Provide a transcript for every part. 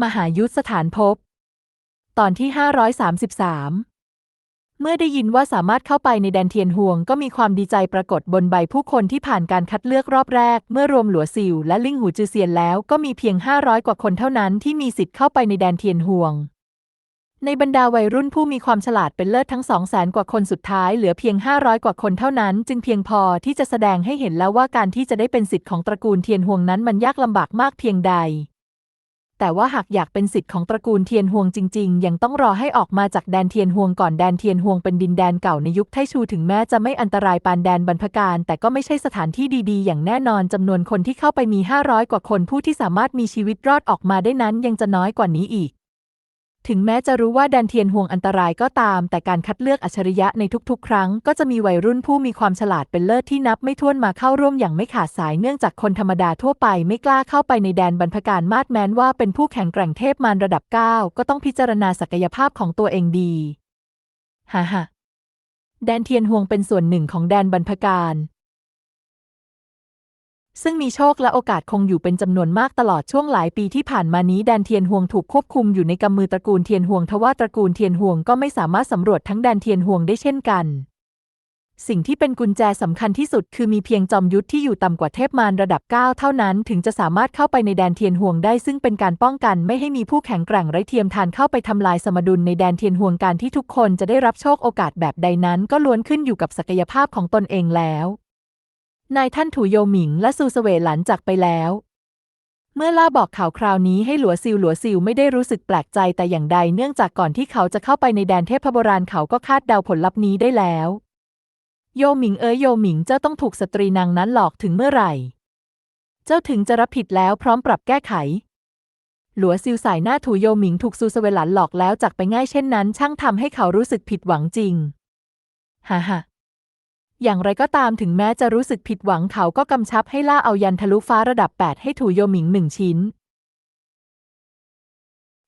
มหายุทธสถานภพตอนที่ 533 เมื่อได้ยินว่าสามารถเข้าไปในแดนเทียนห่วง ก็มีความดีใจปรากฏบนใบผู้คนที่ผ่านการคัดเลือกรอบแรก เมื่อรวมหลัวซิวและลิงหูจือเซียนแล้วก็มีเพียง 500 กว่าคนเท่านั้นที่มีสิทธิ์เข้าไปในแดนเทียนห่วง ในบรรดาวัยรุ่นผู้มีความฉลาดเป็นเลิศทั้ง200,000กว่าคนสุดท้ายเหลือเพียง 500 กว่าคนเท่านั้น จึงเพียงพอที่จะแสดงให้เห็นแล้วว่าการที่จะได้เป็นสิทธิ์ของตระกูลเทียนห่วงนั้นมันยากลำบากมากเพียงใด แต่ว่าหากอยากเป็นสิทธิ์ของตระกูลเทียนห่วงจริง ๆ ยังต้องรอให้ออกมาจากแดนเทียนห่วงก่อนแดนเทียนห่วงเป็นดินแดนเก่าในยุคไทชูถึงแม้จะไม่อันตรายปานแดนบรรพการ แต่ก็ไม่ใช่สถานที่ดีๆ อย่างแน่นอนจำนวนคนที่เข้าไปมี 500 กว่าคนผู้ที่สามารถมีชีวิตรอดออกมาได้นั้นยังจะน้อยกว่านี้อีก ถึงแม้จะรู้ว่าแดนเทียนห่วงอันตรายก็ตาม แต่การคัดเลือกอัจฉริยะในทุกๆ ครั้ง ก็จะมีวัยรุ่นผู้มีความฉลาดเป็นเลิศที่นับไม่ถ้วนมาเข้าร่วมอย่างไม่ขาดสายเนื่องจากคนธรรมดาทั่วไปไม่กล้าเข้าไปในแดนบรรพการมาดแม้นว่าเป็นผู้แข่งแกร่งเทพมารระดับ 9 ก็ต้องพิจารณาศักยภาพของตัวเองดีฮ่าฮ่าแดนเทียนห่วงเป็นส่วนหนึ่งของแดนบรรพการ ซึ่งมีโชคและโอกาสคงอยู่เป็นจำนวนมากตลอดช่วงหลายปีที่ผ่านมานี้แดนเทียนห่วงถูกควบคุมอยู่ในกำมือตระกูลเทียนห่วงทว่าตระกูลเทียนห่วงก็ไม่สามารถสำรวจทั้งแดนเทียนห่วงได้เช่นกัน สิ่งที่เป็นกุญแจสำคัญที่สุดคือมีเพียงจอมยุทธที่อยู่ต่ำกว่าเทพมารระดับ 9 เท่านั้น ถึงจะสามารถเข้าไปในแดนเทียนห่วงได้ซึ่งเป็นการป้องกันไม่ให้มีผู้แข็งแกร่งไร้เทียมทานเข้าไปทำลายสมดุลในแดนเทียนห่วงการที่ทุกคนจะได้รับโชคโอกาสแบบใดนั้น ก็ล้วนขึ้นอยู่กับศักยภาพของตนเองแล้ว นายท่านถูโยหมิงและซูเสเวหลันจากไปแล้ว เมื่อล่าบอกข่าวคราวนี้ให้หลัวซิวหลัวซิวไม่ได้รู้สึกแปลกใจแต่อย่างใดเนื่องจากก่อนที่เขาจะเข้าไปในแดนเทพโบราณเขาก็คาดเดาผลลัพธ์นี้ได้แล้ว โยหมิงเอ๋ยโยหมิงเจ้าต้องถูกสตรีนางนั้นหลอกถึงเมื่อไหร่ เจ้าถึงจะรับผิดแล้วพร้อมปรับแก้ไขหลัวซิวสายหน้าถูโยหมิงถูกซูเสเวหลันหลอกแล้วจากไปง่ายเช่นนั้น ช่างทำให้เขารู้สึกผิดหวังจริงฮ่าฮ่า อย่างไรก็ตามถึงแม้จะรู้สึกผิดหวังเขาก็กำชับให้ล่าเอายันทะลุฟ้าระดับ 8 ให้ถูโยหมิงหนึ่งชิ้น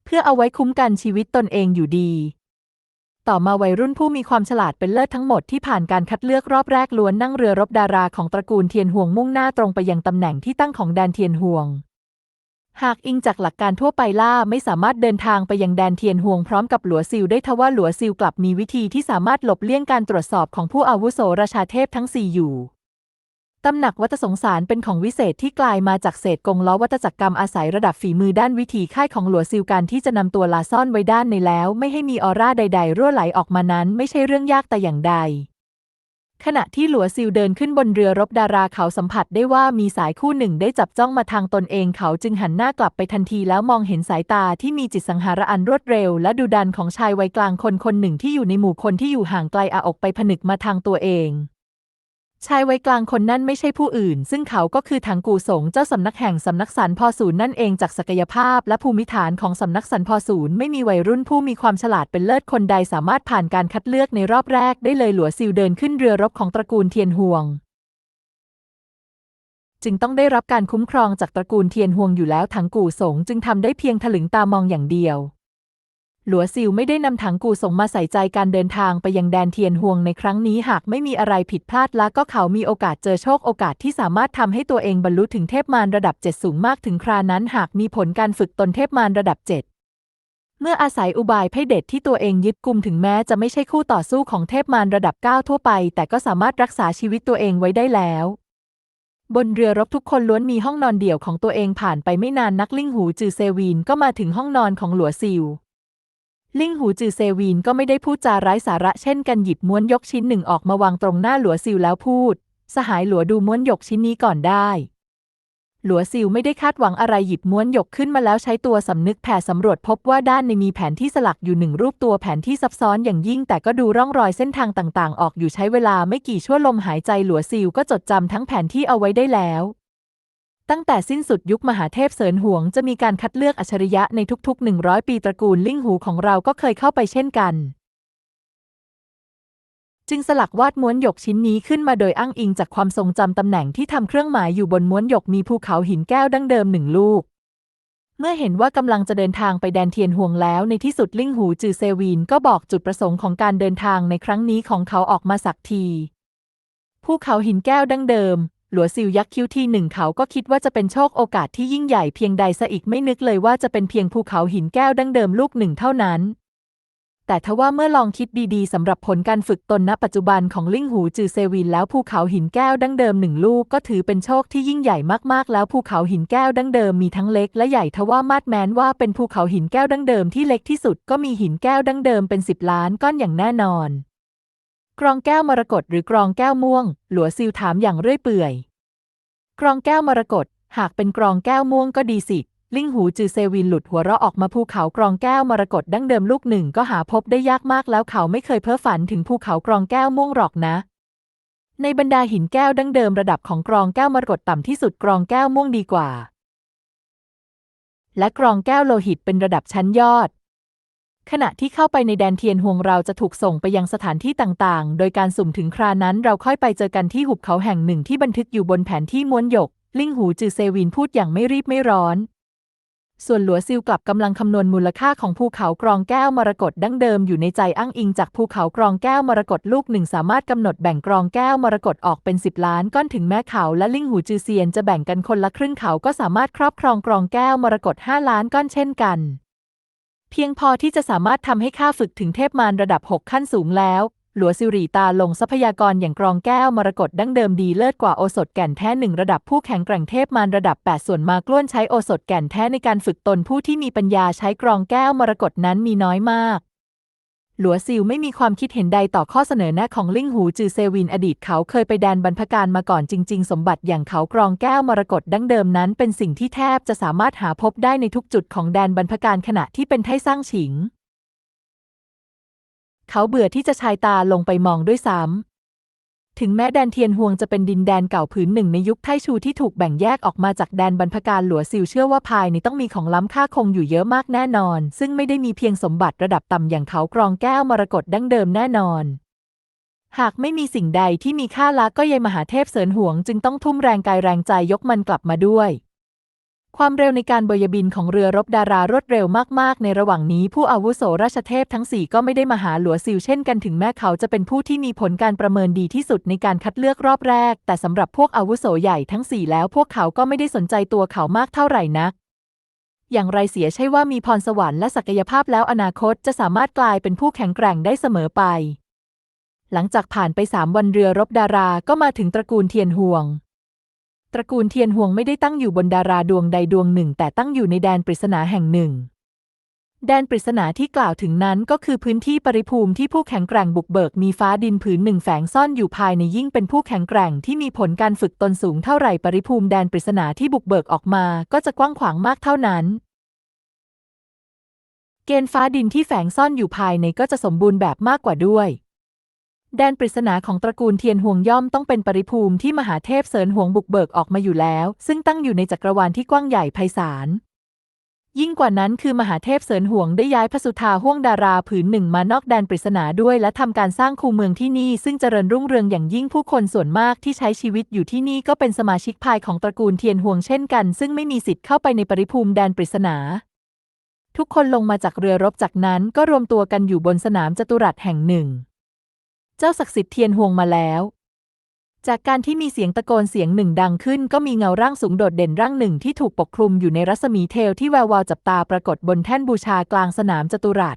เพื่อเอาไว้คุ้มกันชีวิตตนเองอยู่ดี ต่อมาวัยรุ่นผู้มีความฉลาดเป็นเลิศทั้งหมดที่ผ่านการคัดเลือกรอบแรกล้วนนั่งเรือรบดาราของตระกูลเทียนห่วงมุ่งหน้าตรงไปยังตำแหน่งที่ตั้งของแดนเทียนห่วง หากอิงจากหลักการทั่วไปล่าไม่สามารถเดินทางไปยังแดนเทียนห่วงพร้อมกับหลัวซิลได้ทว่าหลัวซิลกลับมีวิธีที่สามารถหลบเลี่ยงการตรวจสอบของผู้อาวุโสราชาเทพทั้งสี่อยู่ตำหนักวัตสงสารเป็นของวิเศษที่กลายมาจากเศษกงล้อวัตจักรรมอาศัยระดับฝีมือด้านวิธีค่ายของหลัวซิลการที่จะนำตัวลาซ่อนไว้ด้านในแล้ว ไม่ให้มีออร่าใด ๆ รั่วไหลออกมานั้น ไม่ใช่เรื่องยากแต่อย่างใด ขณะที่หลัวซิลเดินขึ้นบนเรือรบดาราเขาสัมผัสได้ว่ามีสายคู่หนึ่งได้จับจ้องมาทางตนเองเขาจึงหันหน้ากลับไปทันทีแล้วมองเห็นสายตาที่มีจิตสังหารอันรวดเร็ว และดุดันของชายวัยกลางคนคนหนึ่งที่อยู่ในหมู่คนที่อยู่ห่างไกลอาอกไปผนึกมาทางตัวเอง ชายวัยกลางคนนั่นไม่ใช่ผู้อื่น ซึ่งเขาก็คือถังกูสงเจ้าสำนักแห่งสำนักสันพอศูนย์นั่นเองจากศักยภาพและภูมิฐานของสำนักสันพอศูนย์ไม่มีวัยรุ่นผู้มีความฉลาดเป็นเลิศคนใดสามารถผ่านการคัดเลือกในรอบแรกได้เลยหลัวซิลเดินขึ้นเรือรบของตระกูลเทียนห่วง จึงต้องได้รับการคุ้มครองจากตระกูลเทียนห่วงอยู่แล้วถังกูสงจึงทำได้เพียงถลึงตามองอย่างเดียว หลัวซิลไม่ได้นำถังกูส่งมาใส่ใจการเดินทางไปยังแดนเทียนห่วงในครั้งนี้หากไม่มีอะไรผิดพลาดและก็เขามีโอกาสเจอโชคโอกาสที่สามารถทำให้ตัวเองบรรลุถึงเทพมารระดับเจ็ดสูงมากถึงครานั้นหากมีผลการฝึกตนเทพมารระดับเจ็ดเมื่ออาศัยอุบายไพ่เด็ดที่ตัวเองยึดกุมถึงแม้จะไม่ใช่คู่ต่อสู้ของเทพมารระดับ 9 ทั่วไป แต่ก็สามารถรักษาชีวิตตัวเองไว้ได้แล้ว บนเรือรบทุกคนล้วนมีห้องนอนเดี่ยวของตัวเองผ่านไปไม่นานนักลิ่งหูจือเซวีนก็มาถึงห้องนอนของหลัวซิล ลิงหูจือเซวีนก็ไม่ได้พูดจาไร้สาระเช่นกันหยิบม้วนยกชิ้นหนึ่งออกมาวางตรงหน้าหลัวซิลแล้วพูด สหายหลัวดูม้วนยกชิ้นนี้ก่อนได้ หลัวซิลไม่ได้คาดหวังอะไรหยิบม้วนยกขึ้นมาแล้วใช้ตัวสำนึกแผ่สำรวจพบว่าด้านในมีแผนที่สลักอยู่หนึ่งรูปตัวแผนที่ซับซ้อนอย่างยิ่งแต่ก็ดูร่องรอยเส้นทางต่างๆ ออกอยู่ใช้เวลาไม่กี่ชั่วลมหายใจหลัวซิลก็จดจำทั้งแผนที่เอาไว้ได้แล้ว ตั้งแต่สิ้นสุดยุคมหาเทพเสริญหวงจะมีการคัดเลือกอัจฉริยะในทุกๆ 100 ปีตระกูลลิ่งหูของเราก็เคยเข้าไปเช่นกัน จึงสลักวาดม้วนหยกชิ้นนี้ขึ้นมาโดยอ้างอิงจากความทรงจำตำแหน่งที่ทำเครื่องหมายอยู่บนม้วนหยกมีภูเขาหินแก้วดั้งเดิมหนึ่งลูก เมื่อเห็นว่ากำลังจะเดินทางไปแดนเทียนห่วงแล้วในที่สุดลิ่งหูจือเซวีนก็บอกจุดประสงค์ของการเดินทางในครั้งนี้ของเขาออกมาสักทีภูเขาหินแก้วดั้งเดิม หลัวซิวยักคิ้วทีหนึ่งเขาก็คิดว่าจะเป็นโชคโอกาสที่ยิ่งใหญ่เพียงใดซะอีกไม่นึกเลยว่าจะเป็นเพียงภูเขาหินแก้วดั้งเดิมลูกหนึ่งเท่านั้น แต่ทว่าเมื่อลองคิดดีๆสำหรับผลการฝึกตนณปัจจุบันของลิงหูจือเซวินแล้วภูเขาหินแก้วดั้งเดิมหนึ่งลูกก็ถือเป็นโชคที่ยิ่งใหญ่มากๆ แล้วภูเขาหินแก้วดั้งเดิมมีทั้งเล็กและใหญ่ทว่ามาดแม้นว่าเป็นภูเขาหินแก้วดั้งเดิมที่เล็กที่สุดก็มีหินแก้วดั้งเดิมเป็นสิบล้านก้อนอย่างแน่นอน กรองแก้วมรกตหรือกรองแก้วม่วง หลัวซิวถามอย่างเรื่อยเปื่อย กรองแก้วมรกตหากเป็นกรองแก้วม่วงก็ดีสิ ลิงหูจือเซวินหลุดหัวเราะออกมาภูเขากรองแก้วมรกตดั้งเดิมลูกหนึ่งก็หาพบได้ยากมากแล้วเขาไม่เคยเพ้อฝันถึงภูเขากรองแก้วม่วงหรอกนะ ในบรรดาหินแก้วดั้งเดิมระดับของกรองแก้วมรกตต่ำที่สุดกรองแก้วม่วงดีกว่า และกรองแก้วโลหิตเป็นระดับชั้นยอด ขณะที่เข้าไปในแดนเทียนห่วงเราจะถูกส่งไปยังสถานที่ต่างๆ โดยการสุ่มถึงครานั้นเราค่อยไปเจอกันที่หุบเขาแห่งหนึ่งที่บันทึกอยู่บนแผนที่ม้วนหยก ลิงหูจือเซวินพูดอย่างไม่รีบไม่ร้อน ส่วนหลัวซิลกลับกำลังคำนวณมูลค่าของภูเขากรองแก้วมรกตดั้งเดิมอยู่ในใจอ้างอิงจากภูเขากรองแก้วมรกตลูกหนึ่งสามารถกำหนดแบ่งกรองแก้วมรกตออกเป็นสิบล้านก้อนถึงแม้เขาและลิงหูจือเซียนจะแบ่งกันคนละครึ่งเขาก็สามารถครอบครองกรองแก้วมรกตห้าล้านก้อนเช่นกัน เพียงพอที่จะสามารถทำให้ข้าฝึกถึงเทพมารระดับ 6 ขั้นสูงแล้ว หลัวซิรีตาลงทรัพยากรอย่างกรองแก้วมรกตดั้งเดิมดีเลิศกว่าโอสถแก่นแท้หนึ่งระดับผู้แข็งแกร่งเทพมารระดับ 8 ส่วนมากล้วนใช้โอสถแก่นแท้ในการฝึกตนผู้ที่มีปัญญาใช้กรองแก้วมรกตนั้นมีน้อยมาก หลัวซิวไม่มีความคิดเห็นใดต่อข้อเสนอแนะของลิงหูจือเซวินอดีตเขาเคยไปแดนบรรพการมาก่อนจริง ๆ สมบัติอย่างเขากรองแก้วมรกตดั้งเดิมนั้น เป็นสิ่งที่แทบจะสามารถหาพบได้ในทุกจุดของแดนบรรพการขณะที่เป็นไทสร้างฉิง เขาเบื่อที่จะชายตาลงไปมองด้วยซ้ำ ถึงแม้แดนเทียนฮวงจะเป็นดินแดนเก่าผืนหนึ่งในยุคไทชูที่ถูกแบ่งแยกออกมาจากแดนบรรพการหลัวซิวเชื่อว่าภายในต้องมีของล้ำค่าคงอยู่เยอะมากแน่นอน ซึ่งไม่ได้มีเพียงสมบัติระดับต่ำอย่างเขากรองแก้วมรกตดั้งเดิมแน่นอน หากไม่มีสิ่งใดที่มีค่าละก็ยายมหาเทพเสริญหวง จึงต้องทุ่มแรงกายแรงใจยกมันกลับมาด้วย ความเร็วในการบยบินของเรือรบดารารวดเร็วมาก ๆ ในระหว่างนี้ผู้อาวุโสราชเทพทั้งสี่ก็ไม่ได้มาหาหลัวซิวเช่นกันถึงแม้เขาจะเป็นผู้ที่มีผลการประเมินดีที่สุดในการคัดเลือกรอบแรก แต่สำหรับพวกอาวุโสใหญ่ทั้งสี่แล้วพวกเขาก็ไม่ได้สนใจตัวเขามากเท่าไหร่นัก อย่างไรเสียใช่ว่ามีพรสวรรค์และศักยภาพแล้วอนาคตจะสามารถกลายเป็นผู้แข็งแกร่งได้เสมอไป หลังจากผ่านไปสามวันเรือรบดาราก็มาถึงตระกูลเทียนห่วง ตระกูลเทียนห่วงไม่ได้ตั้งอยู่บนดาราดวงใดดวงหนึ่ง แต่ตั้งอยู่ในแดนปริศนาแห่งหนึ่ง แดนปริศนาที่กล่าวถึงนั้นก็คือพื้นที่ปริภูมิที่ผู้แข็งแกร่งบุกเบิกมีฟ้าดินผืนหนึ่งแฝงซ่อนอยู่ภายในยิ่งเป็นผู้แข็งแกร่งที่มีผลการฝึกตนสูงเท่าไหร่ปริภูมิแดนปริศนาที่บุกเบิกออกมา ก็จะกว้างขวางมากเท่านั้นเกณฑ์ฟ้าดินที่แฝงซ่อนอยู่ภายในก็จะสมบูรณ์แบบมากกว่าด้วย แดนปริศนาของตระกูลเทียนห่วงย่อมต้องเป็นปริภูมิที่มหาเทพเสริญห่วงบุกเบิกออกมาอยู่แล้ว ซึ่งตั้งอยู่ในจักรวาลที่กว้างใหญ่ไพศาล ยิ่งกว่านั้นคือมหาเทพเสริญห่วงได้ย้ายพระสุธาห่วงดาราผืนหนึ่งมานอกแดนปริศนาด้วย และทำการสร้างคูเมืองที่นี่ ซึ่งเจริญรุ่งเรืองอย่างยิ่งผู้คนส่วนมากที่ใช้ชีวิตอยู่ที่นี่ก็เป็นสมาชิกภายของตระกูลเทียนห่วงเช่นกัน ซึ่งไม่มีสิทธิ์เข้าไปในปริภูมิแดนปริศนา ทุกคนลงมาจากเรือรบจากนั้นก็รวมตัวกันอยู่บนสนามจตุรัสแห่งหนึ่ง เจ้าศักดิ์สิทธิ์เทียนห่วงมาแล้ว จากการที่มีเสียงตะโกนเสียงหนึ่งดังขึ้น ก็มีเงาร่างสูงโดดเด่นร่างหนึ่งที่ถูกปกคลุมอยู่ในรัศมีเทลที่แวววาวจับตาปรากฏบนแท่นบูชากลางสนามจตุรัส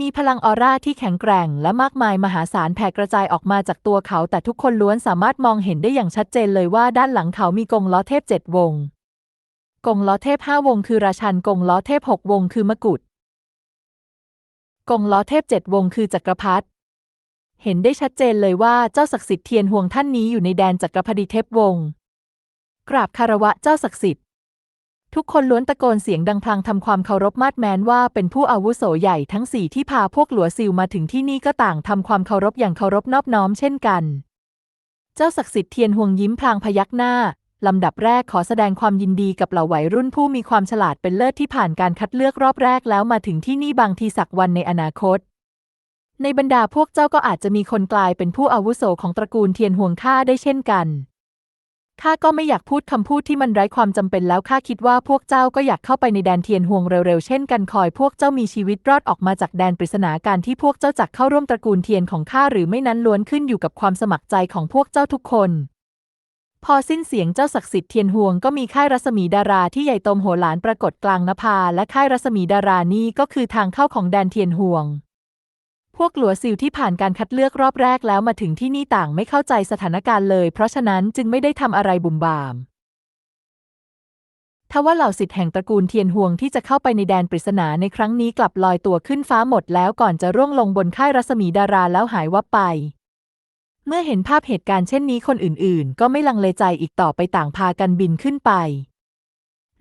มีพลังออร่าที่แข็งแกร่งและมากมายมหาศาลแผ่กระจายออกมาจากตัวเขา แต่ทุกคนล้วนสามารถมองเห็นได้อย่างชัดเจนเลยว่าด้านหลังเขามีกงล้อเทพเจ็ดวง กงล้อเทพห้าวงคือราชันกงล้อเทพหกวงคือมกุฎกงล้อเทพเจ็ดวงคือจักรพรรดิ เห็นได้ชัดเจนเลยว่าเจ้าศักดิ์สิทธิ์เทียนห่วงท่านนี้อยู่ในแดนจักรพรรดิเทพวงศ์กราบคารวะเจ้าศักดิ์สิทธิ์ ทุกคนล้วนตะโกนเสียงดังพลางทำความเคารพมาดแม้นว่าเป็นผู้อาวุโสใหญ่ทั้งสี่ที่พาพวกหลัวซิลมาถึงที่นี่ก็ต่างทำความเคารพอย่างเคารพนอบน้อมเช่นกัน เจ้าศักดิ์สิทธิ์เทียนห่วงยิ้มพลางพยักหน้าลำดับแรกขอแสดงความยินดีกับเหล่าวัยรุ่นผู้มีความฉลาดเป็นเลิศที่ผ่านการคัดเลือกรอบแรกแล้วมาถึงที่นี่บางทีสักวันในอนาคต ในบรรดาพวกเจ้าก็อาจจะมีคนกลายเป็นผู้อาวุโสของตระกูลเทียนห่วงข้าได้เช่นกันข้าก็ไม่อยากพูดคำพูดที่มันไร้ความจำเป็นแล้วข้าคิดว่าพวกเจ้าก็อยากเข้าไปในแดนเทียนห่วงเร็วๆเช่นกันคอยพวกเจ้ามีชีวิตรอดออกมาจากแดนปริศนาการที่พวกเจ้าจักเข้าร่วมตระกูลเทียนของข้าหรือไม่นั้นล้วนขึ้นอยู่กับความสมัครใจของพวกเจ้าทุกคน พอสิ้นเสียงเจ้าศักดิ์สิทธิ์เทียนห่วงก็มีค่ายรัศมีดาราที่ใหญ่โตมโหฬารปรากฏกลางนภาและค่ายรัศมีดารานี่ก็คือทางเข้าของแดนเทียนห่วง พวกหลัวซิลที่ผ่านการคัดเลือกรอบแรกแล้วมาถึงที่นี่ต่างไม่เข้าใจสถานการณ์เลย เพราะฉะนั้นจึงไม่ได้ทำอะไรบุ่มบามทว่าเหล่าสิทธิ์แห่งตระกูลเทียนห่วงที่จะเข้าไปในแดนปริศนาในครั้งนี้กลับลอยตัวขึ้นฟ้าหมดแล้วก่อนจะร่วงลงบนค่ายรัศมีดาราแล้วหายวับไป เมื่อเห็นภาพเหตุการณ์เช่นนี้คนอื่นๆ ก็ไม่ลังเลใจอีกต่อไปต่างพากันบินขึ้นไป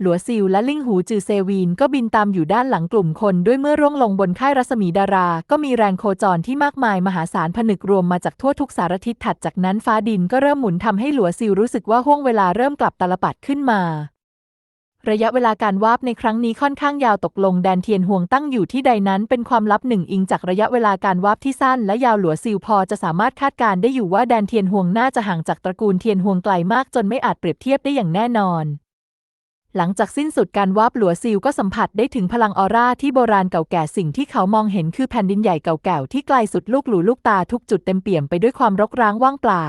หลัวซิลและลิ่งหูจือเซวีนก็บินตามอยู่ด้านหลังกลุ่มคนด้วยเมื่อร่วงลงบนค่ายรัศมีดารา ก็มีแรงโคจรที่มากมายมหาศาลผนึกรวมมาจากทั่วทุกสารทิศถัดจากนั้นฟ้าดินก็เริ่มหมุนทำให้หลัวซิลรู้สึกว่าห่วงเวลาเริ่มกลับตลปัดขึ้นมา ระยะเวลาการวาบในครั้งนี้ค่อนข้างยาวตกลงแดนเทียนห่วงตั้งอยู่ที่ใดนั้นเป็นความลับหนึ่งอิงจากระยะเวลาการวาบที่สั้นและยาวหลัวซิลพอจะสามารถคาดการณ์ได้อยู่ว่าแดนเทียนห่วงน่าจะห่างจากตระกูลเทียนห่วงไกลมากจนไม่อาจเปรียบเทียบได้อย่างแน่นอน หลังจากสิ้นสุดการวาบหลัวซิลก็สัมผัสได้ถึงพลังออร่าที่โบราณเก่าแก่สิ่งที่เขามองเห็นคือแผ่นดินใหญ่เก่าแก่ที่ไกลสุดลูกหลูลูกตาทุกจุดเต็มเปี่ยมไปด้วยความรกร้างว่างเปล่า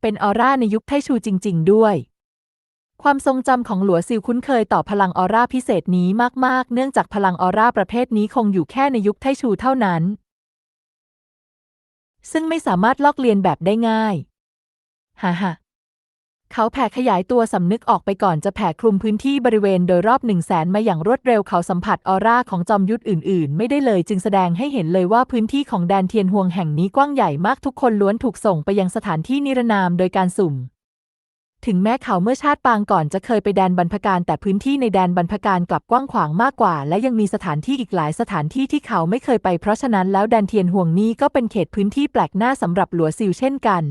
เป็นออร่าในยุคไทชูจริง ๆ ด้วย ความทรงจำของหลัวซิลคุ้นเคยต่อพลังออร่าพิเศษนี้มาก ๆ เนื่องจากพลังออร่าประเภทนี้คงอยู่แค่ในยุคไทชูเท่านั้น ซึ่งไม่สามารถลอกเลียนแบบได้ง่ายฮ่าฮ่า เขาแผ่ขยายตัวสำนึกออกไปก่อนจะแผ่คลุมพื้นที่บริเวณโดยรอบหนึ่งแสนมาอย่างรวดเร็วเขาสัมผัสออร่าของจอมยุทธอื่นๆ ไม่ได้เลยจึงแสดงให้เห็นเลยว่าพื้นที่ของแดนเทียนห่วงแห่งนี้กว้างใหญ่มากทุกคนล้วนถูกส่งไปยังสถานที่นิรนามโดยการสุ่ม ถึงแม้เขาเมื่อชาติปางก่อนจะเคยไปแดนบรรพการแต่พื้นที่ในแดนบรรพการกลับกว้างขวางมากกว่า และยังมีสถานที่อีกหลายสถานที่ที่เขาไม่เคยไปเพราะฉะนั้นแล้วแดนเทียนห่วงนี้ก็เป็นเขตพื้นที่แปลกหน้าสำหรับหลัวซิลเช่นกัน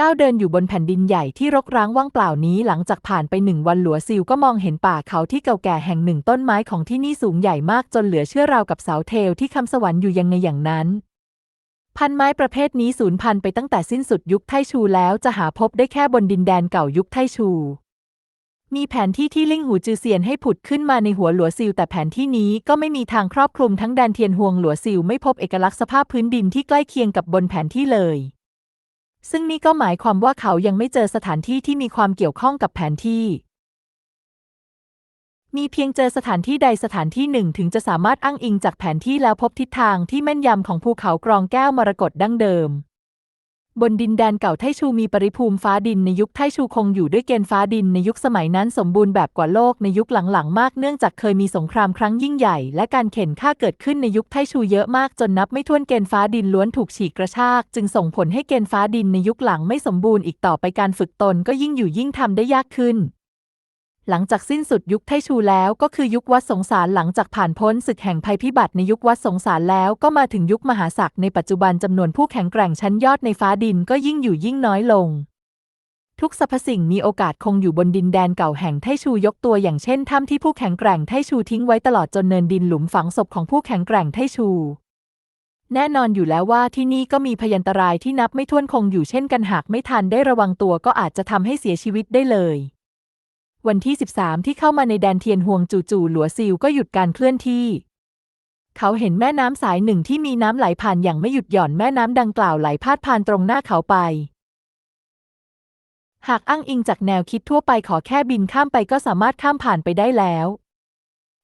ก้าวเดินอยู่บนแผ่นดินใหญ่ที่รกร้างว่างเปล่านี้หลังจากผ่านไปหนึ่งวันหลัวซิลก็มองเห็นป่าเขาที่เก่าแก่แห่งหนึ่งต้นไม้ของที่นี่สูงใหญ่มากจนเหลือเชื่อราวกับเสาเทลที่คำสวรรค์อยู่ยังไงอย่างนั้น พันไม้ประเภทนี้สูญพันธุ์ไปตั้งแต่สิ้นสุดยุคไทชูแล้วจะหาพบได้แค่บนดินแดนเก่ายุคไทชู มีแผนที่ที่ลิงหูจือเซียนให้ผุดขึ้นมาในหัวหลัวซิลแต่แผนที่นี้ก็ไม่มีทางครอบคลุมทั้งแดนเทียนห่วงหลัวซิลไม่พบเอกลักษณ์สภาพพื้นดินที่ใกล้เคียงกับบนแผนที่เลย ซึ่งนี่ก็หมายความว่าเขายังไม่เจอสถานที่ที่มีความเกี่ยวข้องกับแผนที่ มีเพียงเจอสถานที่ใดสถานที่หนึ่งถึงจะสามารถอ้างอิงจากแผนที่แล้วพบทิศทางที่แม่นยำของภูเขากรองแก้วมรกตดั้งเดิม บนดินแดนเก่าไทชูมีปริภูมิฟ้าดินในยุคไทชูคงอยู่ด้วยเกณฑ์ฟ้าดินในยุคสมัยนั้นสมบูรณ์แบบกว่าโลกในยุคหลังๆ มากเนื่องจากเคยมีสงครามครั้งยิ่งใหญ่ และการเข็นฆ่าเกิดขึ้นในยุคไทชูเยอะมากจนนับไม่ถ้วนเกณฑ์ฟ้าดินล้วนถูกฉีกกระชาก จึงส่งผลให้เกณฑ์ฟ้าดินในยุคหลังไม่สมบูรณ์อีกต่อไปการฝึกตนก็ยิ่งอยู่ยิ่งทำได้ยากขึ้น หลังจากสิ้นสุดยุคไทชูแล้วก็คือยุควัดสงสารหลังจากผ่านพ้นศึกแห่งภัยพิบัติในยุควัดสงสารแล้วก็มาถึงยุคมหาศักดิ์ในปัจจุบันจำนวนผู้แข็งแกร่งชั้นยอดในฟ้าดินก็ยิ่งอยู่ยิ่งน้อยลง ทุกสรรพสิ่งมีโอกาสคงอยู่บนดินแดนเก่าแห่งไทชูยกตัวอย่างเช่นถ้ำที่ผู้แข็งแกร่งไทชูทิ้งไว้ตลอดจนเนินดินหลุมฝังศพของผู้แข็งแกร่งไทชูแน่นอนอยู่แล้วว่าที่นี่ก็มีพยันตรายที่นับไม่ถ้วนคงอยู่เช่นกันหากไม่ทันได้ระวังตัวก็อาจจะทำให้เสียชีวิตได้เลย วันที่ 13 ที่เข้ามาในแดนเทียนห่วงจู่ๆหลัวซิลก็หยุดการเคลื่อนที่ เขาเห็นแม่น้ำสายหนึ่งที่มีน้ำไหลผ่านอย่างไม่หยุดหย่อนแม่น้ำดังกล่าวไหลพาดผ่านตรงหน้าเขาไป หากอ้างอิงจากแนวคิดทั่วไปขอแค่บินข้ามไปก็สามารถข้ามผ่านไปได้แล้ว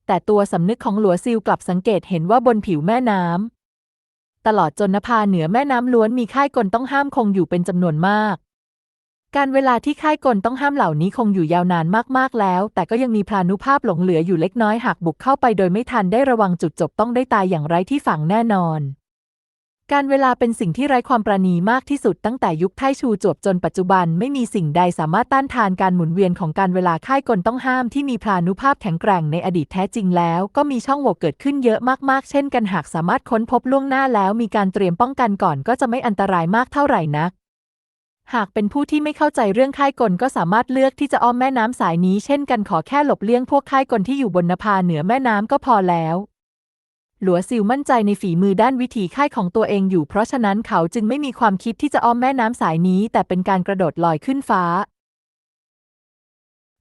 แต่ตัวสำนึกของหลัวซิลกลับสังเกตเห็นว่าบนผิวแม่น้ำตลอดจนนภาเหนือแม่น้ำล้วนมีค่ายกลต้องห้ามคงอยู่เป็นจำนวนมาก การเวลาที่ค่ายกลต้องห้ามเหล่านี้คงอยู่ยาวนานมากๆแล้ว แต่ก็ยังมีพลานุภาพหลงเหลืออยู่เล็กน้อยหากบุกเข้าไปโดยไม่ทันได้ระวังจุดจบต้องได้ตายอย่างไร้ที่ฝังแน่นอน การเวลาเป็นสิ่งที่ไร้ความประณีมากที่สุดตั้งแต่ยุคไทชูจวบจนปัจจุบันไม่มีสิ่งใดสามารถต้านทานการหมุนเวียนของการเวลาค่ายกลต้องห้ามที่มีพลานุภาพแข็งแกร่งในอดีตแท้จริงแล้ว ก็มีช่องโหว่เกิดขึ้นเยอะมากๆ เช่นกันหากสามารถค้นพบล่วงหน้าแล้วมีการเตรียมป้องกันก่อนก็จะไม่อันตรายมากเท่าไหร่นัก หากเป็นผู้ที่ไม่เข้าใจเรื่องค่ายกลก็สามารถเลือกที่จะอ้อมแม่น้ำสายนี้เช่นกันขอแค่หลบเลี่ยงพวกค่ายกลที่อยู่บนนภาเหนือแม่น้ำก็พอแล้ว หลัวซิลมั่นใจในฝีมือด้านวิถีค่ายของตัวเองอยู่เพราะฉะนั้นเขาจึงไม่มีความคิดที่จะอ้อมแม่น้ำสายนี้ แต่เป็นการกระโดดลอยขึ้นฟ้า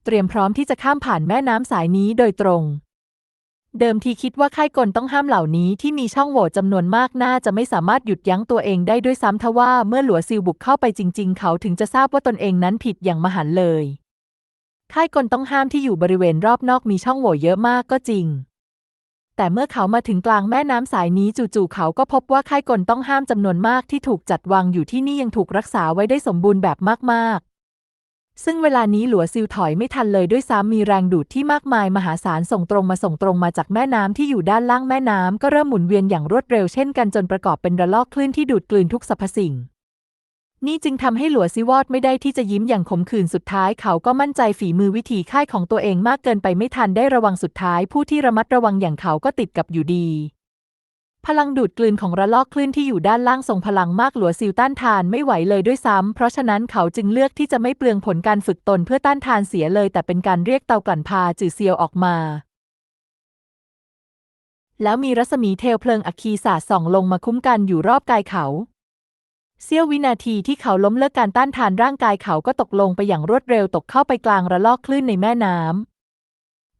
เตรียมพร้อมที่จะข้ามผ่านแม่น้ำสายนี้โดยตรง เดิมทีคิดว่าค่ายกลต้องห้ามเหล่านี้ที่มีช่องโหว่จำนวนมากน่าจะไม่สามารถหยุดยั้งตัวเองได้ด้วยซ้ำทว่าเมื่อหลัวซิลบุกเข้าไปจริง ๆ เขาถึงจะทราบว่าตนเองนั้นผิดอย่างมหันต์เลย ค่ายกลต้องห้ามที่อยู่บริเวณรอบนอกมีช่องโหว่เยอะมากก็จริง แต่เมื่อเขามาถึงกลางแม่น้ำสายนี้จู่ๆเขาก็พบว่าค่ายกลต้องห้ามจำนวนมากที่ถูกจัดวางอยู่ที่นี่ยังถูกรักษาไว้ได้สมบูรณ์แบบมาก ซึ่งเวลานี้หลัวซิลถอยไม่ทันเลยด้วยซ้ำมีแรงดูดที่มากมายมหาศาลส่งตรงมาส่งตรงมาจากแม่น้ำที่อยู่ด้านล่างแม่น้ำก็เริ่มหมุนเวียนอย่างรวดเร็วเช่นกันจนประกอบเป็นระลอกคลื่นที่ดูดกลืนทุกสรรพสิ่ง นี่จึงทำให้หลัวซิวอดไม่ได้ที่จะยิ้มอย่างขมขื่นสุดท้ายเขาก็มั่นใจฝีมือวิธีค่ายของตัวเองมากเกินไปไม่ทันได้ระวังสุดท้าย ผู้ที่ระมัดระวังอย่างเขาก็ติดกับอยู่ดี พลังดูดกลืนของระลอกคลื่นที่อยู่ด้านล่างทรงพลังมากหลัวซิลต้านทานไม่ไหวเลยด้วยซ้ำ เพราะฉะนั้นเขาจึงเลือกที่จะไม่เปลืองผลการฝึกตนเพื่อต้านทานเสียเลย แต่เป็นการเรียกเตากลั่นพาจือเซียวออกมา แล้วมีรัศมีเทวเพลิงอัคคีสาดส่องลงมาคุ้มกันอยู่รอบกายเขา เสี้ยววินาทีที่เขาล้มเลิกการต้านทานร่างกายเขาก็ตกลงไปอย่างรวดเร็วตกเข้าไปกลางระลอกคลื่นในแม่น้ำ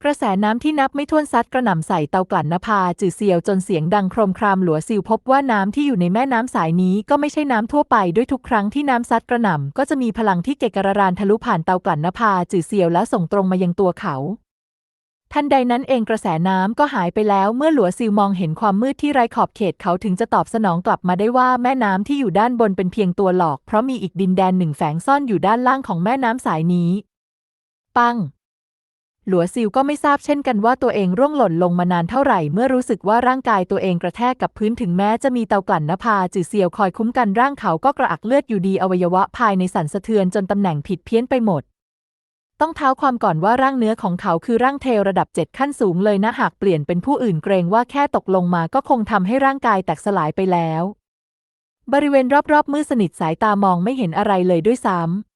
กระแสน้ำที่นับไม่ถ้วนซัดกระหน่ำใส่เตากลั่นนภาจือเซียวจนเสียงดังโครมครามหลัวซิลพบว่าน้ำที่อยู่ในแม่น้ำสายนี้ก็ไม่ใช่น้ำทั่วไปด้วยทุกครั้งที่น้ำซัดกระหน่ำก็จะมีพลังที่เกกระรานทะลุผ่านเตากลั่นนภาจือเซียวแล้วส่งตรงมายังตัวเขาทันใดนั้นเองกระแสน้ำก็หายไปแล้วเมื่อหลัวซิลมองเห็นความมืดที่ไร้ขอบเขตเขาถึงจะตอบสนองกลับมาได้ว่าแม่น้ำที่อยู่ด้านบนเป็นเพียงตัวหลอก เพราะมีอีกดินแดนหนึ่งแฝงซ่อนอยู่ด้านล่างของแม่น้ำสายนี้ ปัง หลัวซิลก็ไม่ทราบเช่นกันว่าตัวเองร่วงหล่นลงมานานเท่าไหร่ เมื่อรู้สึกว่าร่างกายตัวเองกระแทกกับพื้นถึงแม้จะมีเตากลั่นนภาจือเซียวคอยคุ้มกันร่างเขาก็กระอักเลือดอยู่ดีอวัยวะภายในสั่นสะเทือนจนตำแหน่งผิดเพี้ยนไปหมด ต้องเท้าความก่อนว่าร่างเนื้อของเขาคือร่างเทวระดับเจ็ดขั้นสูงเลยนะหากเปลี่ยนเป็นผู้อื่นเกรงว่าแค่ตกลงมาก็คงทำให้ร่างกายแตกสลายไปแล้ว บริเวณรอบๆมืดสนิทสายตามองไม่เห็นอะไรเลยด้วยซ้ำ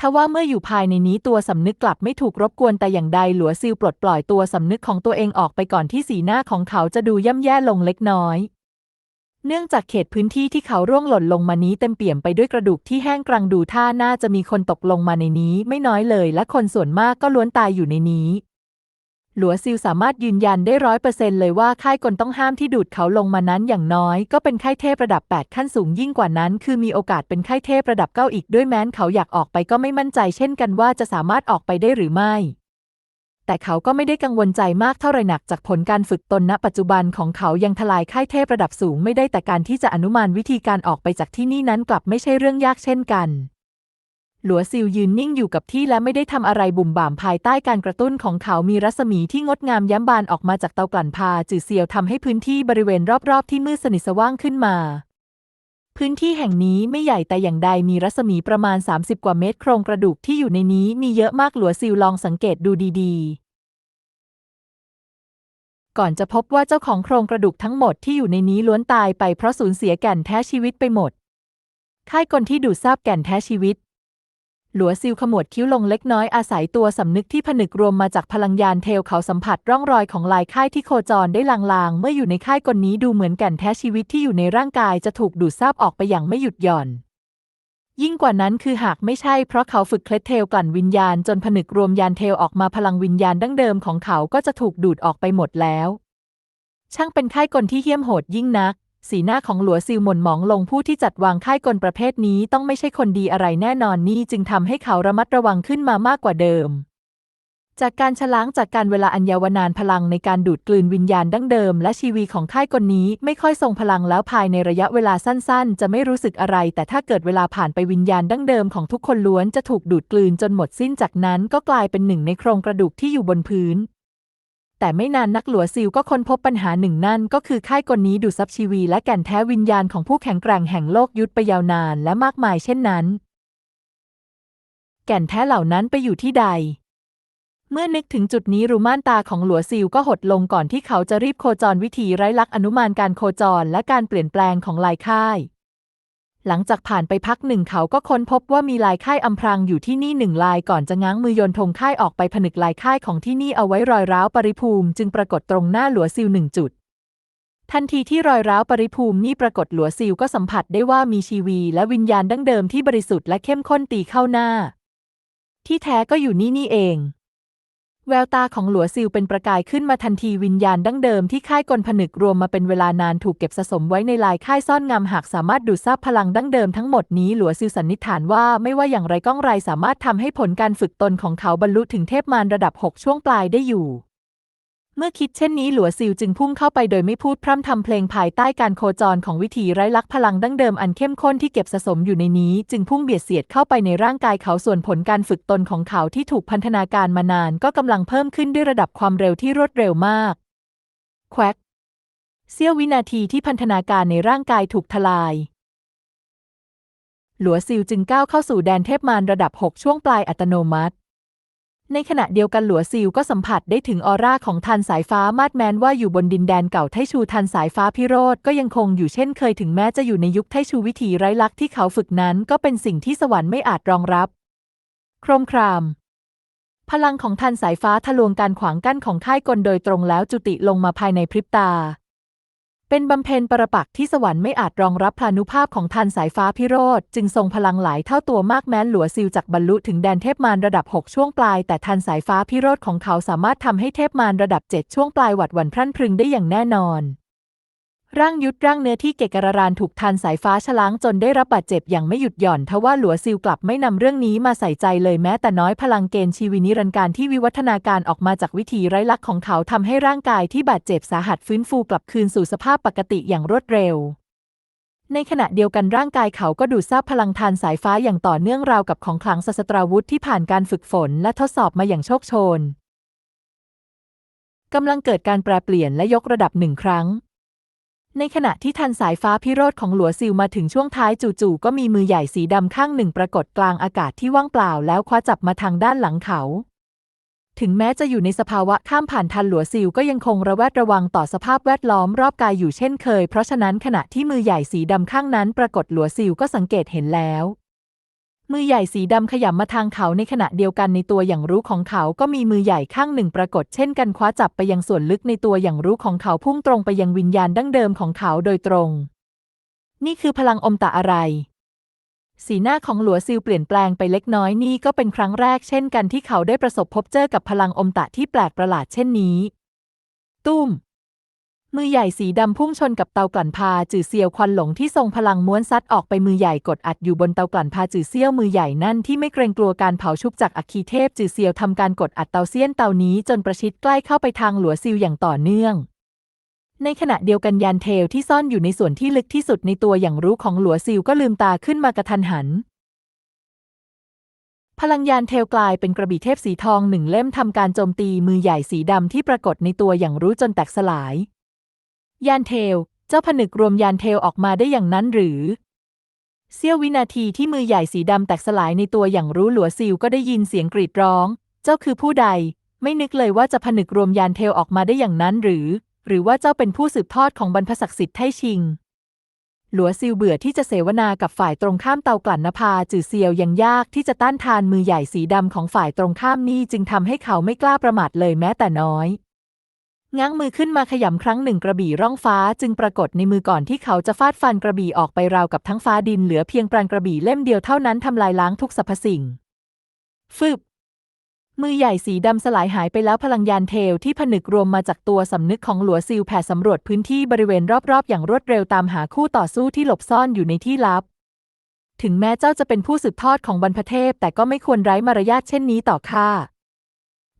ทว่าเมื่ออยู่ภายในนี้ตัวสำนึกกลับไม่ถูกรบกวนแต่อย่างใดหลัวซิลปลดปล่อยตัวสำนึกของตัวเองออกไปก่อนที่สีหน้าของเขาจะดูย่ำแย่ลงเล็กน้อย เนื่องจากเขตพื้นที่ที่เขาร่วงหล่นลงมานี้เต็มเปี่ยมไปด้วยกระดูกที่แห้งกรังดูท่าน่าจะมีคนตกลงมาในนี้ไม่น้อยเลย และคนส่วนมากก็ล้วนตายอยู่ในนี้ หลัวซิลสามารถยืนยันได้ร้อยเปอร์เซ็นเลยว่าค่ายกลต้องห้ามที่ดูดเขาลงมานั้นอย่างน้อย ก็เป็นค่ายเทพระดับ 8 ขั้นสูงยิ่งกว่านั้น คือมีโอกาสเป็นค่ายเทพระดับเก้าอีกด้วยแม้นเขาอยากออกไปก็ไม่มั่นใจ เช่นกันว่าจะสามารถออกไปได้หรือไม่ แต่เขาก็ไม่ได้กังวลใจมากเท่าไรหนักจากผลการฝึกตนณปัจจุบันของเขายังทลายค่ายเทพระดับสูงไม่ได้แต่การที่จะอนุมานวิธีการออกไปจากที่นี่นั้นกลับไม่ใช่เรื่องยากเช่นกัน หลัวซิลยืนนิ่งอยู่กับที่และไม่ได้ทำอะไรบุ่มบ่ามภายใต้การกระตุ้นของเขามีรัศมีที่งดงามย้ำบานออกมาจากเตากลั่นพาจือเซียวทำให้พื้นที่บริเวณรอบๆ ที่มืดสนิทสว่างขึ้นมา พื้นที่แห่งนี้ไม่ใหญ่แต่อย่างใดมีรัศมีประมาณ 30 กว่าเมตร โครงกระดูกที่อยู่ในนี้มีเยอะมากหลัวซิลลองสังเกตดูดีๆก่อนจะพบว่าเจ้าของโครงกระดูกทั้งหมดที่อยู่ในนี้ล้วนตายไปเพราะสูญเสียแก่นแท้ชีวิตไปหมด ค่ายกลที่ดูดซาบแก่นแท้ชีวิต หลัวซิลขมวดคิ้วลงเล็กน้อยอาศัยตัวสำนึกที่ผนึกรวมมาจากพลังยานเทลเขาสัมผัสร่องรอยของลายค่ายที่โคจรได้ลางๆ เมื่ออยู่ในค่ายกลนี้ดูเหมือนแก่นแท้ชีวิตที่อยู่ในร่างกายจะถูกดูดซาบออกไปอย่างไม่หยุดหย่อน ยิ่งกว่านั้นคือหากไม่ใช่เพราะเขาฝึกเคล็ดเทลกลั่นวิญญาณจนผนึกรวมยานเทลออกมาพลังวิญญาณดั้งเดิมของเขาก็จะถูกดูดออกไปหมดแล้ว ช่างเป็นค่ายกลที่เหี้ยมโหดยิ่งนัก สีหน้าของหลัวซิลหม่นหมองลงผู้ที่จัดวางค่ายกลประเภทนี้ต้องไม่ใช่คนดีอะไรแน่นอนนี่จึงทำให้เขาระมัดระวังขึ้นมามากกว่าเดิม จากการชะล้างจากการเวลาอันยาวนานพลังในการดูดกลืนวิญญาณดั้งเดิม และชีวีของค่ายกลนี้ไม่ค่อยทรงพลังแล้วภายในระยะเวลาสั้น ๆ จะไม่รู้สึกอะไร แต่ถ้าเกิดเวลาผ่านไปวิญญาณดั้งเดิมของทุกคนล้วนจะถูกดูดกลืนจนหมดสิ้นจากนั้นก็กลายเป็นหนึ่งในโครงกระดูกที่อยู่บนพื้น แต่ไม่นานนักหลัวซิลก็ค้นพบปัญหาหนึ่งนั่นก็คือค่ายกลนี้ดูดซับชีวีและแก่นแท้วิญญาณของผู้แข็งแกร่งแห่งโลกยุทธไปยาวนานและมากมายเช่นนั้น แก่นแท้เหล่านั้นไปอยู่ที่ใด เมื่อนึกถึงจุดนี้รูม่านตาของหลัวซิลก็หดลงก่อนที่เขาจะรีบโคจรวิธีไร้ลักอนุมานการโคจรและการเปลี่ยนแปลงของลายค่าย หลังจากผ่านไปพักหนึ่งเขาก็ค้นพบว่ามีลายค่ายอำพรางอยู่ที่นี่หนึ่งลายก่อนจะง้างมือโยนธงค่ายออกไปผนึกลายค่ายของที่นี่เอาไว้รอยร้าวปริภูมิจึงปรากฏตรงหน้าหลัวซิลหนึ่งจุด ทันทีที่รอยร้าวปริภูมินี่ปรากฏหลัวซิลก็สัมผัสได้ว่ามีชีวีและวิญญาณดั้งเดิมที่บริสุทธิ์และเข้มข้นตีเข้าหน้า ที่แท้ก็อยู่นี่นี่เอง แววตาของหลัวซิลเป็นประกายขึ้นมาทันทีวิญญาณดั้งเดิมที่ค่ายกลผนึกรวมมาเป็นเวลานานถูกเก็บสะสมไว้ในลายค่ายซ่อนงำหากสามารถดูดซับพลังดั้งเดิมทั้งหมดนี้หลัวซิลสันนิษฐานว่าไม่ว่าอย่างไรก้องไรสามารถทำให้ผลการฝึกตนของเขาบรรลุถึงเทพมารระดับ 6 ช่วงปลายได้อยู่ เมื่อคิดเช่นนี้หลัวซิลจึงพุ่งเข้าไปโดยไม่พูดพร่ำทำเพลงภายใต้การโคจรของวิธีไร้ลักพลังดั้งเดิมอันเข้มข้นที่เก็บสะสมอยู่ในนี้ จึงพุ่งเบียดเสียดเข้าไปในร่างกายเขาส่วนผลการฝึกตนของเขาที่ถูกพันธนาการมานานก็กำลังเพิ่มขึ้นด้วยระดับความเร็วที่รวดเร็วมาก แควกเสี้ยววินาทีที่พันธนาการในร่างกายถูกทลาย หลัวซิลจึงก้าวเข้าสู่แดนเทพมารระดับ 6 ช่วงปลายอัตโนมัติ ในขณะเดียวกันหลัวซิลก็สัมผัสได้ถึงออร่าของทันสายฟ้ามาดแมนว่าอยู่บนดินแดนเก่าไทชูทันสายฟ้าพิโรธก็ยังคงอยู่เช่นเคยถึงแม้จะอยู่ในยุคไทชูวิถีไร้ลักษณ์ที่เขาฝึกนั้นก็เป็นสิ่งที่สวรรค์ไม่อาจรองรับ โครมคราม พลังของทันสายฟ้าทะลวงการขวางกั้นของค่ายกลโดยตรงแล้วจุติลงมาภายในพริบตา เป็นบำเพ็ญปรปักที่สวรรค์ไม่อาจรองรับพลานุภาพของทันสายฟ้าพิโรธจึงทรงพลังหลายเท่าตัวมากแม้นหลัวซิลจากบรรลุถึงแดนเทพมารระดับ 6 ช่วงปลาย แต่ทันสายฟ้าพิโรธของเขาสามารถทำให้เทพมารระดับ 7 ช่วงปลายหวัดหวั่นพรั่นพรึงได้อย่างแน่นอน ร่างยุดร่างเนื้อที่เกกระรานถูกทันสายฟ้าฉล้างจนได้รับบาดเจ็บอย่างไม่หยุดหย่อนทว่าหลัวซิลกลับไม่นำเรื่องนี้มาใส่ใจเลยแม้แต่น้อยพลังเกณฑ์ชีวินิรันดร์การที่วิวัฒนาการออกมาจากวิถีไร้ลักของเขาทำให้ร่างกายที่บาดเจ็บสาหัสฟื้นฟูกลับคืนสู่สภาพปกติอย่างรวดเร็ว ในขณะเดียวกันร่างกายเขาก็ดูดซับพลังทานสายฟ้าอย่างต่อเนื่องราวกับของขลังศาสตราวุธที่ผ่านการฝึกฝนและทดสอบมาอย่างโชคโชนกำลังเกิดการแปรเปลี่ยนและยกระดับหนึ่งครั้ง ในขณะที่ทันสายฟ้าพิโรธของหลัวซิลมาถึงช่วงท้ายจู่ๆก็มีมือใหญ่สีดำข้างหนึ่งปรากฏกลางอากาศที่ว่างเปล่าแล้วคว้าจับมาทางด้านหลังเขา ถึงแม้จะอยู่ในสภาวะข้ามผ่านทันหลัวซิลก็ยังคงระแวดระวังต่อสภาพแวดล้อมรอบกายอยู่เช่นเคย เพราะฉะนั้นขณะที่มือใหญ่สีดำข้างนั้นปรากฏหลัวซิลก็สังเกตเห็นแล้ว มือใหญ่สีดำขยับมาทางเขาในขณะเดียวกันในตัวอย่างรู้ของเขาก็มีมือใหญ่ข้างหนึ่งปรากฏเช่นกันคว้าจับไปยังส่วนลึกในตัวอย่างรู้ของเขาพุ่งตรงไปยังวิญญาณดั้งเดิมของเขาโดยตรง นี่คือพลังอมตะอะไร สีหน้าของหลัวซิลเปลี่ยนแปลงไปเล็กน้อยนี่ก็เป็นครั้งแรกเช่นกันที่เขาได้ประสบพบเจอกับพลังอมตะที่แปลกประหลาดเช่นนี้ ตุ้ม มือใหญ่สีดำพุ่งชนกับเตากลั่นพาจือเซียวควันหลงที่ทรงพลังม้วนซัดออกไปมือใหญ่กดอัดอยู่บนเตากลั่นพาจือเซียวมือใหญ่นั่นที่ไม่เกรงกลัวการเผาชุบจากอัคคีเทพจือเซียวทำการกดอัดเตาเซียนเตานี้จนประชิดใกล้เข้าไปทางหลัวซิลอย่างต่อเนื่อง ในขณะเดียวกันยานเทลที่ซ่อนอยู่ในส่วนที่ลึกที่สุดในตัวอย่างรู้ของหลัวซิลก็ลืมตาขึ้นมากระทันหันพลังยานเทลกลายเป็นกระบี่เทพสีทองหนึ่งเล่มทำการโจมตีมือใหญ่สีดำที่ปรากฏในตัวอย่างรู้จนแตกสลาย ยานเทล เจ้าผนึกรวมยานเทลออกมาได้อย่างนั้นหรือ เสี้ยววินาทีที่มือใหญ่สีดำแตกสลายในตัวอย่างรู้หลัวซิลก็ได้ยินเสียงกรีดร้อง เจ้าคือผู้ใด ไม่นึกเลยว่าจะผนึกรวมยานเทลออกมาได้อย่างนั้นหรือ หรือว่าเจ้าเป็นผู้สืบทอดของบรรพศักดิ์สิทธิ์ไทชิงหลัวซิลเบื่อที่จะเสวนากับฝ่ายตรงข้ามเตากลั่นนภาจือเซียวยังยากที่จะต้านทานมือใหญ่สีดำของฝ่ายตรงข้ามนี่จึงทำให้เขาไม่กล้าประมาทเลยแม้แต่น้อย ง้างมือขึ้นมาขยำครั้งหนึ่งกระบี่ร่องฟ้าจึงปรากฏในมือก่อนที่เขาจะฟาดฟันกระบี่ออกไปราวกับทั้งฟ้าดินเหลือเพียงปรานกระบี่เล่มเดียวเท่านั้นทำลายล้างทุกสรรพสิ่ง ฟึบ มือใหญ่สีดำสลายหายไปแล้วพลังยานเทลที่ผนึกรวมมาจากตัวสำนึกของหลัวซิลแผ่สำรวจพื้นที่บริเวณรอบๆ อย่างรวดเร็วตามหาคู่ต่อสู้ที่หลบซ่อนอยู่ในที่ลับ ถึงแม้เจ้าจะเป็นผู้สืบทอดของบรรพเทพแต่ก็ไม่ควรไร้มารยาทเช่นนี้ต่อข้า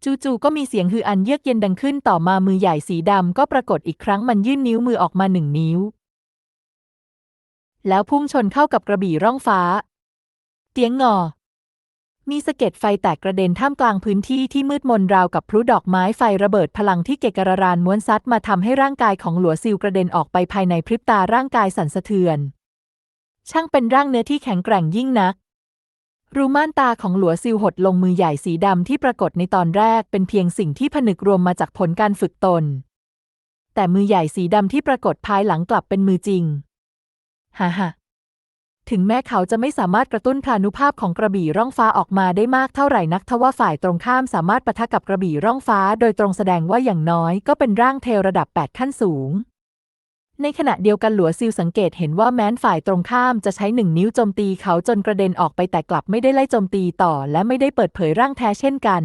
จู่ๆก็มีเสียงฮืออันเยือกเย็นดังขึ้นต่อมามือใหญ่สีดำก็ปรากฏอีกครั้งมันยื่นนิ้วมือออกมาหนึ่งนิ้ว แล้วพุ่งชนเข้ากับกระบี่ร่องฟ้า เตียงงอ มีสะเก็ดไฟแตกกระเด็นท่ามกลางพื้นที่ที่มืดมนราวกับพลุดอกไม้ไฟระเบิดพลังที่เกกระรานม้วนซัดมาทำให้ร่างกายของหลัวซิลกระเด็นออกไปภายในพริบตาร่างกายสั่นสะเทือน ช่างเป็นร่างเนื้อที่แข็งแกร่งยิ่งนัก รูม่านตาของหลัวซิลหดลงมือใหญ่สีดำที่ปรากฏในตอนแรกเป็นเพียงสิ่งที่ผนึกรวมมาจากผลการฝึกตน แต่มือใหญ่สีดำที่ปรากฏภายหลังกลับเป็นมือจริงฮ่าฮ่าถึงแม้เขาจะไม่สามารถกระตุ้นพลานุภาพของกระบี่ร่องฟ้าออกมาได้มากเท่าไหร่นักทว่าฝ่ายตรงข้ามสามารถปะทะกับกระบี่ร่องฟ้า โดยตรงแสดงว่าอย่างน้อยก็เป็นร่างเทลระดับ 8 ขั้นสูง ในขณะเดียวกันหลัวซิลสังเกตเห็นว่าแม้นฝ่ายตรงข้ามจะใช้หนึ่งนิ้วโจมตีเขาจนกระเด็นออกไปแต่กลับไม่ได้ไล่โจมตีต่อ และไม่ได้เปิดเผยร่างแท้เช่นกัน